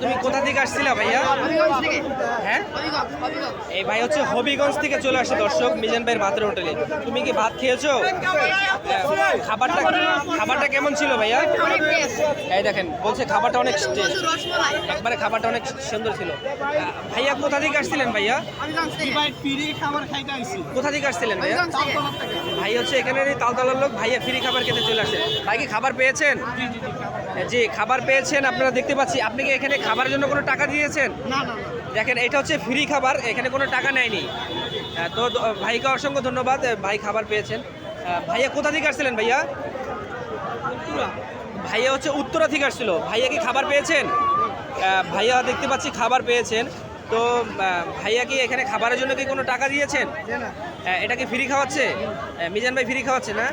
তুমি কোথা থেকে আসছিলা ভাইয়া? হ্যাঁ? এই ভাই হচ্ছে হবিগঞ্জ থেকে চলে আসছে দর্শক মিজান ভাইয়ের ভাতের হোটেলে। তুমি কি ভাত খেয়েছো? খাবারটা খাবারটা কেমন ছিল ভাইয়া? এই দেখেন বলছে খাবারটা অনেক টেস্ট একবারে খাবারটা অনেক সুন্দর ছিল। ভাইয়া কোথা থেকে আসছিলেন ভাইয়া? কোথা থেকে আসছিলেন ভাইয়া? ভাই হচ্ছে এখানে তালতলার লোক ভাইয়া ফ্রি খাবার খেতে চলে আসে। ভাই কি খাবার পেয়েছেন? জি খাবার পেয়েছেন আপনারা দেখতে পাচ্ছি। আপনি কি এখানে খাবারের জন্য কোনো টাকা দিয়েছেন? না না দেখেন এটা হচ্ছে ফ্রি খাবার এখানে কোনো টাকা নেয়নি। তো ভাইকে অসংখ্য ধন্যবাদ ভাই খাবার পেয়েছেন। ভাইয়া কোথা থেকে আসছিলেন ভাইয়া? ভাইয়া হচ্ছে উত্তরা থেকে আসছিল। ভাইয়া কি খাবার পেয়েছেন? ভাইয়া দেখতে পাচ্ছি খাবার পেয়েছেন। তো ভাইয়া কি এখানে খাবারের জন্য কি কোনো টাকা দিয়েছেন? আহ, এটা কি ফ্রি খাওয়াচ্ছে? আহ, মিজান ভাই ফ্রি খাওয়াচ্ছে না?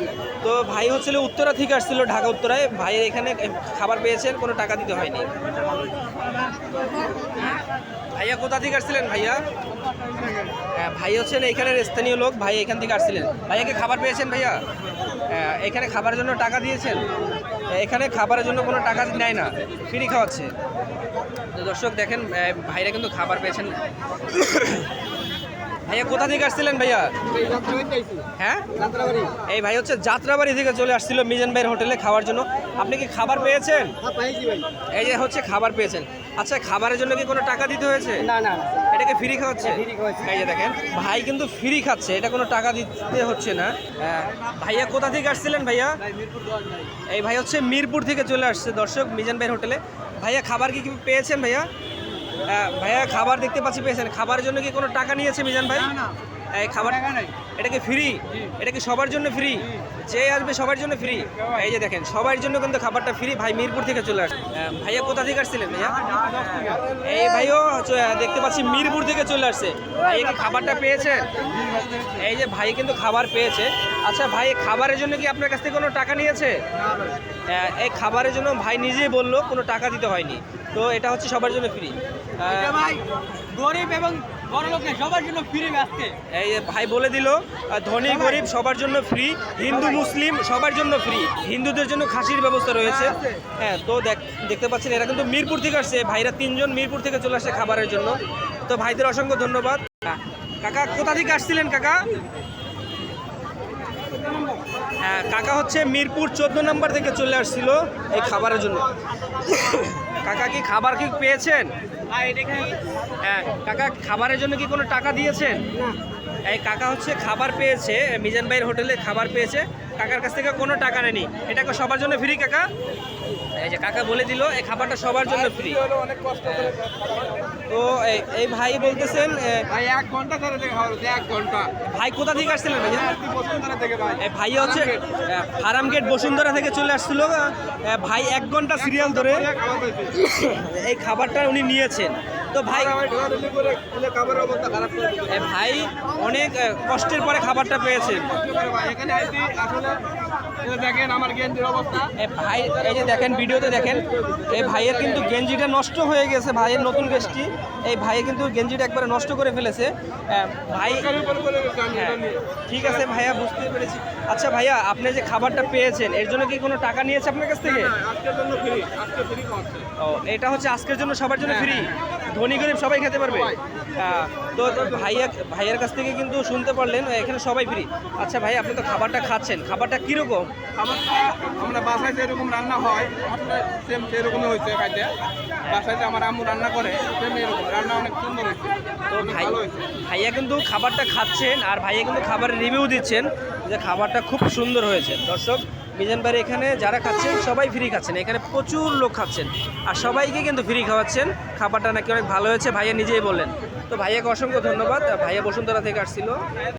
তো ভাই হচ্ছিল উত্তরা থেকে আসছিল ঢাকা উত্তরায়। ভাই এখানে খাবার পেয়েছেন কোনো টাকা দিতে হয়নি। ভাইয়া কোথা থেকে আসছিলেন ভাইয়া? হ্যাঁ, ভাই হচ্ছেন এখানের স্থানীয় লোক ভাই এখান থেকে আসছিলেন। ভাইয়াকে খাবার পেয়েছেন ভাইয়া? হ্যাঁ, এখানে খাবারের জন্য টাকা দিয়েছেন? এখানে খাবারের জন্য কোনো টাকা নেয় না ফ্রি খাওয়াচ্ছে। তো দর্শক দেখেন ভাইরা কিন্তু খাবার পেয়েছেন। ভাইয়া কোথা থেকে আসছিলেন ভাইয়া? হ্যাঁ? এই ভাই হচ্ছে যাত্রাবাড়ি থেকে চলে আসছিল মিজান ভাইয়ের হোটেলে খাওয়ার জন্য। আপনি কি খাবার পেয়েছেন? এই যে হচ্ছে খাবার পেয়েছেন। আচ্ছা খাবারের জন্য কি কোনো টাকা দিতে হয়েছে? না না এটাকে ফ্রি খাওয়াচ্ছে? এই যে দেখেন ভাই কিন্তু ফ্রি খাচ্ছে এটা কোনো টাকা দিতে হচ্ছে না। হ্যাঁ, ভাইয়া কোথা থেকে আসছিলেন ভাইয়া? এই ভাই হচ্ছে মিরপুর থেকে চলে আসছে দর্শক মিজান ভাইয়ের হোটেলে। ভাইয়া খাবার কি কি পেয়েছেন ভাইয়া? হ্যাঁ, ভাইয়া খাবার দেখতে পাচ্ছি পেয়েছেন। খাবারের জন্য কি কোনো টাকা নিয়েছে মিজান ভাই? এই খাবার এটা কি ফ্রি এটা কি সবার জন্য ফ্রি যে আসবে সবার জন্য ফ্রি এই যে দেখেন সবার জন্য কিন্তু খাবারটা ফ্রি ভাই মিরপুর থেকে চলে আসছে। ভাইয়া কোথা থেকে আসছিলেন ভাইয়া? এই ভাইও দেখতে পাচ্ছি মিরপুর থেকে চলে আসছে। ভাই কি খাবারটা পেয়েছেন? এই যে ভাই কিন্তু খাবার পেয়েছে। আচ্ছা ভাই খাবারের জন্য কি আপনার কাছ থেকে কোনো টাকা নিয়েছে? আহ, এই খাবারের জন্য ভাই নিজেই বলল কোনো টাকা দিতে হয়নি। তো এটা হচ্ছে সবার জন্য ফ্রি ভাই গরিব এবং এই ভাই বলে দিল ধনী গরিব সবার জন্য ফ্রি হিন্দু মুসলিম সবার জন্য ফ্রি হিন্দুদের জন্য খাসির ব্যবস্থা রয়েছে। হ্যাঁ তো দেখ- দেখতে পাচ্ছেন এরা কিন্তু মিরপুর থেকে আসছে। ভাইরা তিনজন মিরপুর থেকে চলে আসছে খাবারের জন্য। তো ভাইদের অসংখ্য ধন্যবাদ। কাকা কোথা থেকে আসছিলেন কাকা? হ্যাঁ কাকা হচ্ছে মিরপুর চোদ্দ নম্বর থেকে চলে আসছিল এই খাবারের জন্য। কাকা কি খাবার কি পেয়েছেন? হ্যাঁ কাকা খাবারের জন্য কি কোনো টাকা দিয়েছেন? এই কাকা হচ্ছে খাবার পেয়েছে মিজান ভাইয়ের হোটেলে খাবার পেয়েছে। কাকার কাছ থেকে কোনো টাকা নেয়নি। এটা কি সবার জন্য ফ্রি কাকা? এই যে কাকা বলে দিল এই খাবারটা সবার জন্য ফ্রি অনেক কষ্ট করে তো এই- এই ভাই বলতেছেন ভাই এক ঘণ্টা ধরে থেকে খাওয়া হচ্ছে, এক ঘণ্টা। ভাই কোথা থেকে আসছিলেন ভাই? এই ভাই। হচ্ছে ফার্ম গেট বসুন্ধরা থেকে চলে আসছিল। ভাই এক ঘণ্টা সিরিয়াল ধরে এই খাবারটা উনি নিয়েছেন। তো ভাই ভাই অনেক কষ্টের পরে খাবারটা পেয়েছে এখানে আসলে দেখেন আমার গেঞ্জির অবস্থা। ভাই এই যে দেখেন ভিডিওতে দেখেন এই ভাইয়ের কিন্তু গেঞ্জিটা নষ্ট হয়ে গেছে ভাইয়ের নতুন গেঞ্জি এই ভাই কিন্তু গেঞ্জিটা একবারে নষ্ট করে ফেলেছে। ভাই হ্যাঁ, ঠিক আছে ভাইয়া বুঝতে পেরেছি। আচ্ছা ভাইয়া আপনি যে খাবারটা পেয়েছেন এর জন্য কি কোনো টাকা নিয়েছে আপনার কাছ থেকে? ও এটা হচ্ছে আজকের জন্য সবার জন্য ফ্রি ধনী গরিব সবাই খেতে পারবে? তো ভাইয়া ভাইয়ের কাছ থেকে কিন্তু শুনতে পারলেন এখানে সবাই ফ্রি আচ্ছা ভাই আপনি তো খাবারটা খাচ্ছেন খাবারটা কীরকম? খাবারটা আমরা বাসায় যেরকম রান্না হয় সেম সেরকমই হয়েছে খাইতে। বাসায় যে আমার আম্মু রান্না করে সেম এরকম। রান্না অনেক সুন্দর হয়েছে তো ভালো হয়েছে। ভাইয়া কিন্তু খাবারটা খাচ্ছেন আর ভাইয়া কিন্তু খাবারের রিভিউ দিচ্ছেন যে খাবারটা খুব সুন্দর হয়েছে। দর্শক মিজান বাড়ি এখানে যারা খাচ্ছেন সবাই ফ্রি খাচ্ছেন। এখানে প্রচুর লোক খাচ্ছেন। আর সবাইকে কিন্তু ফ্রি খাওয়াচ্ছেন। খাবারটা নাকি অনেক ভালো হয়েছে ভাইয়া নিজেই বললেন। তো ভাইয়াকে অসংখ্য ধন্যবাদ। ভাইয়া বসুন্ধরা থেকে আসছিল।